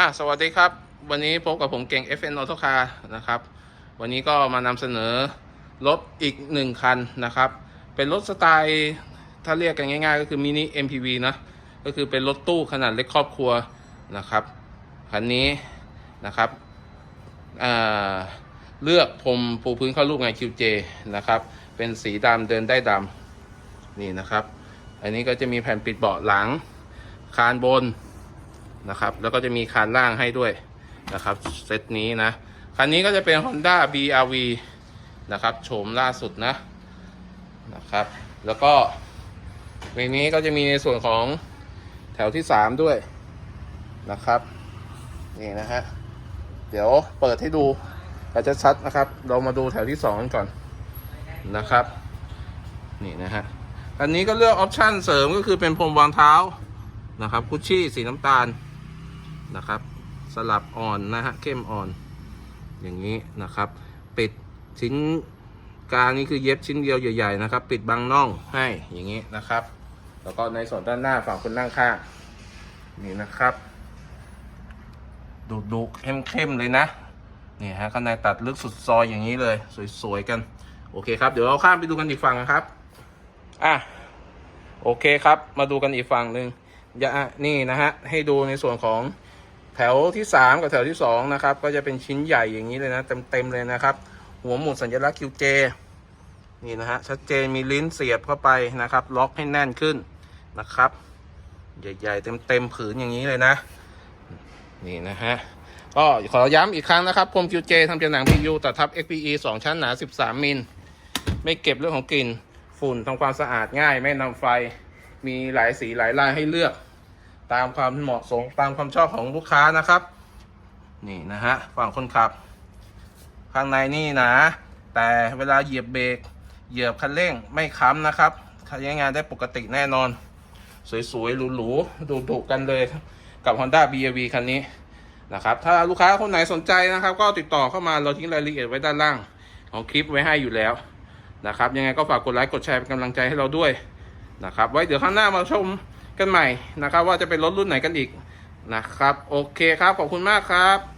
อะสวัสดีครับ วันนี้พบกับผมเก่ง FN Auto Car นะครับ วันนี้ก็มานำเสนอรถอีกหนึ่งคันนะครับ เป็นรถสไตล์ถ้าเรียกกันง่าย ๆ ก็คือมินิ MPV นะ ก็คือเป็นรถตู้ขนาดเล็กครอบครัวนะครับ คันนี้นะครับอ่าเลือกพรมปูพื้นเข้ารูปงาน QJ นะครับ เป็นสีดำเดินได้ดำนี่นะครับ อันนี้ก็จะมีแผ่นปิดเบาะหลัง คานบน นะครับ แล้วก็จะมีคานล่างให้ด้วยนะครับเซตนี้นะ คันนี้ก็จะเป็น Honda BRV นะครับโฉมล่าสุดนะนะครับ แล้วก็ในนี้ก็จะมีในส่วนของแถวที่ 3 ด้วยนะครับนี่นะฮะเดี๋ยวเปิดให้ดูอาจจะชัดนะครับ เรามาดูแถวที่2กันก่อนนะครับ นี่นะฮะอันนี้ก็เลือกออปชันเสริมก็คือเป็นพรมวางเท้านะครับ คุชชี่สีน้ำตาล นะครับ สลับอ่อนนะฮะเข้มอ่อน อย่างนี้นะครับ ปิดชิ้นกลางนี่คือเย็บชิ้นเดียวใหญ่ๆนะครับ ปิดบังน่องให้อย่างนี้นะครับ แล้วก็ในส่วนด้านหน้าฝั่งคนนั่งข้างนี่นะครับดุดุเข้มๆเลยนะนี่ฮะข้างในตัดลึกสุดซอยอย่างนี้เลย สวยๆกัน โอเคครับ เดี๋ยวเราข้ามไปดูกันอีกฝั่งนะครับ อะ โอเคครับ มาดูกันอีกฝั่งหนึ่งอย่านี่นะฮะ ให้ดูในส่วนของ แถวที่ 3 กับแถวที่2นะครับก็จะเป็นชิ้นใหญ่อย่างนี้เลยนะเต็มๆเลยนะครับ หัวหมุดสัญลักษณ์ QJ นี่นะฮะชัดเจนมีลิ้นเสียบเข้าไปนะครับ ล็อกให้แน่นขึ้นนะครับ ใหญ่ๆเต็มๆผืนอย่างนี้เลยนะ นี่นะฮะก็ขอย้ำอีกครั้งนะครับพรม QJ ทำจากหนัง PU ตัดทับ XPE 2 ชั้นหนา 13 มิลไม่เก็บเรื่องของกลิ่นฝุ่นทำความสะอาดง่าย ไม่นำไฟ มีหลายสีหลายลายให้เลือก ตามความเหมาะสมตามความชอบของลูกค้านะครับ นี่นะฮะฝั่งคนขับ ข้างในนี่นะ แต่เวลาเหยียบเบรกเหยียบคันเร่งไม่ค้ำนะครับใช้งานได้ปกติแน่นอน สวยๆหรูๆดุๆกันเลยกับ Honda BRV คันนี้นะครับ ถ้าลูกค้าคนไหนสนใจนะครับ ก็ติดต่อเข้ามาเราทิ้งรายละเอียดไว้ด้านล่าง ของคลิปไว้ให้อยู่แล้วนะครับ ยังไงก็ฝากกดไลค์กดแชร์เป็นกำลังใจให้เราด้วยนะครับ ไว้เดี๋ยวข้างหน้ามาชม กันใหม่นะครับ ว่าจะเป็นรถรุ่นไหนกันอีกนะครับ โอเคครับ ขอบคุณมากครับ